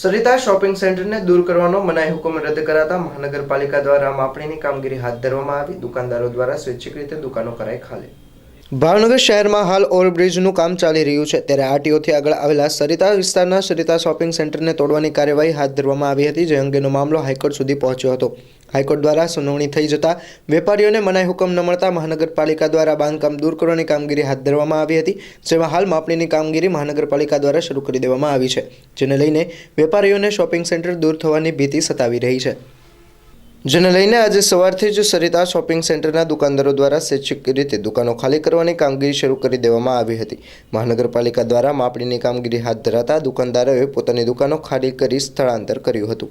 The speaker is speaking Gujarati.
સરિતા શોપિંગ સેન્ટરને દૂર કરવાનો મનાઈ હુકમ રદ કરાતા મહાનગરપાલિકા દ્વારા માપણીની કામગીરી હાથ ધરવામાં આવી. દુકાનદારો દ્વારા સ્વૈચ્છિક રીતે દુકાનો કરાઈ ખાલી. ભાવનગર શહેરમાં હાલ ઓવરબ્રિજનું કામ ચાલી રહ્યું છે. ત્યારે આરટીઓથી આગળ આવેલા સરિતા વિસ્તારના સરિતા શોપિંગ સેન્ટરને તોડવાની કાર્યવાહી હાથ ધરવામાં આવી હતી, જે અંગેનો મામલો હાઈકોર્ટ સુધી પહોંચ્યો હતો. હાઈકોર્ટ દ્વારા સુનાવણી થઈ જતા વેપારીઓને મનાઈ હુકમ ન મળતા મહાનગરપાલિકા દ્વારા બાંધકામ દૂર કરવાની કામગીરી હાથ ધરવામાં આવી હતી, જેમાં હાલ માપણીની કામગીરી મહાનગરપાલિકા દ્વારા શરૂ કરી દેવામાં આવી છે, જેને લઈને વેપારીઓને શોપિંગ સેન્ટર દૂર થવાની ભીતિ સતાવી રહી છે. જેને લઈને આજે સવારથી જ સરિતા શોપિંગ સેન્ટરના દુકાનદારો દ્વારા સ્વૈચ્છિક રીતે દુકાનો ખાલી કરવાની કામગીરી શરૂ કરી દેવામાં આવી હતી. મહાનગરપાલિકા દ્વારા માપણીની કામગીરી હાથ ધરાતા દુકાનદારોએ પોતાની દુકાનો ખાલી કરી સ્થળાંતર કર્યું હતું.